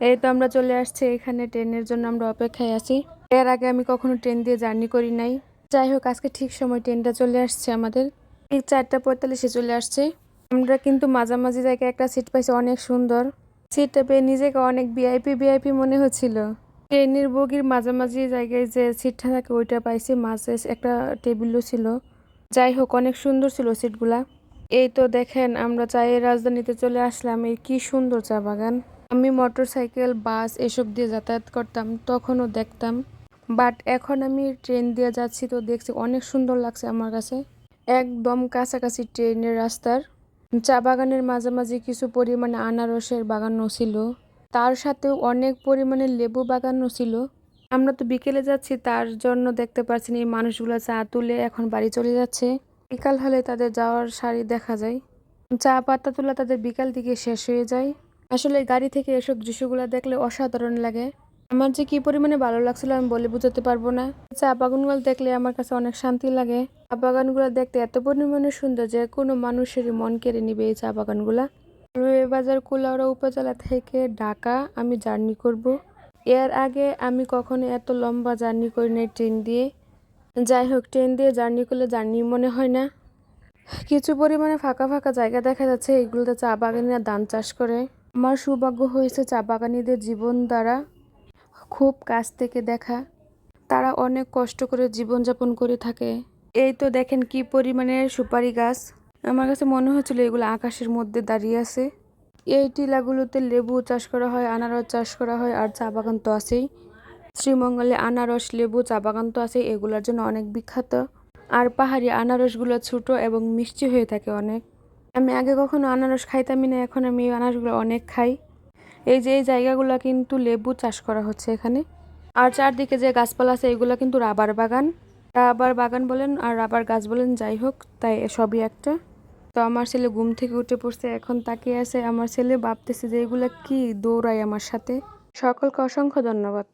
এই তো আমরা চলে আসছি এখানে ট্রেনের জন্য, আমরা অপেক্ষায় আছি। এর আগে আমি কখনো ট্রেন দিয়ে জার্নি করি নাই। যাই হোক, আজকে ঠিক সময় ট্রেনটা চলে আসছে আমাদের। ঠিক চারটা পঁয়তাল্লিশে চলে আসছে। আমরা কিন্তু মাঝামাঝি জায়গায় একটা সিট পাইছি, অনেক সুন্দর। সিটটা পেয়ে নিজেকে অনেক ভিআইপি ভিআইপি মনে হচ্ছিল। ট্রেনের বগির মাঝামাঝি জায়গায় যে সিটটা থাকে, ওইটা পাইছি। মাঝে একটা টেবিলও ছিল। যাই হোক, অনেক সুন্দর ছিল সিটগুলা এই তো দেখেন, আমরা চায়ের রাজধানীতে চলে আসলাম। এই কি সুন্দর চা বাগান। আমি মোটর সাইকেল বাস এসব দিয়ে যাতায়াত করতাম, তখনও দেখতাম। বাট এখন আমি ট্রেন দিয়ে যাচ্ছি তো দেখছি অনেক সুন্দর লাগছে আমার কাছে। একদম কাছাকাছি ট্রেনের রাস্তার। চা বাগানের মাঝামাঝি কিছু পরিমাণে আনারসের বাগানও ছিল। তার সাথেও অনেক পরিমাণে লেবু বাগানও ছিল। আমরা তো বিকেলে যাচ্ছি, তার জন্য দেখতে পাচ্ছি এই মানুষগুলো চা তুলে এখন বাড়ি চলে যাচ্ছে। বিকাল হলে তাদের যাওয়ার সারি দেখা যায়। চা পাতা তোলা তাদের বিকাল দিকে শেষ হয়ে যায়। আসলে গাড়ি থেকে এসব দৃশ্যগুলো দেখলে অসাধারণ লাগে। আমার যে কি পরিমাণে ভালো লাগছিল আমি বলে বোঝাতে পারব না। চা বাগানগুলো দেখলে আমার কাছে অনেক শান্তি লাগে। চা বাগানগুলো দেখতে এত পরিমাণে সুন্দর যে কোনো মানুষেরই মন কেড়ে নিবে এই চা বাগানগুলা বাজার, কুলাউড়া উপজেলা থেকে ঢাকা আমি জার্নি করব। এর আগে আমি কখনো এত লম্বা জার্নি করি নাই ট্রেন দিয়ে। যাই হোক, ট্রেন দিয়ে জার্নি করলে জার্নি মনে হয় না। কিছু পরিমাণে ফাঁকা ফাঁকা জায়গা দেখা যাচ্ছে, এগুলোতে চা বাগানিরা ধান চাষ করে। আমার সৌভাগ্য হয়েছে চা বাগানিদের জীবন দ্বারা খুব কাছ থেকে দেখা। তারা অনেক কষ্ট করে জীবনযাপন করে থাকে। এই তো দেখেন কি পরিমাণে সুপারি গাছ। আমার কাছে মনে হচ্ছিল এগুলো আকাশের মধ্যে দাঁড়িয়ে আছে। এই টিলাগুলোতে লেবু চাষ করা হয়, আনারস চাষ করা হয়, আর চা বাগান তো আছেই। শ্রীমঙ্গলে আনারস, লেবু চা বাগান তো আছে এগুলোর জন্য অনেক বিখ্যাত। আর পাহাড়ি আনারসগুলো ছোট এবং মিষ্টি হয়ে থাকে অনেক। আমি আগে কখনো আনারস খাইতামই না, এখন আমি এই আনারসগুলো অনেক খাই। এই যে, এই জায়গাগুলো কিন্তু লেবু চাষ করা হচ্ছে এখানে। আর চারদিকে যে গাছপালা আছে, এগুলো কিন্তু রাবার বাগান। রাবার বাগান বলেন আর রাবার গাছ বলেন, যাই হোক, তাই সবই একটা। তো আমার ছেলে ঘুম থেকে উঠে পড়ছে, এখন তাকিয়ে আছে। আমার ছেলে ভাবতেছে যে এগুলা কি দৌড়ায় আমার সাথে। সকলকে অসংখ্য ধন্যবাদ।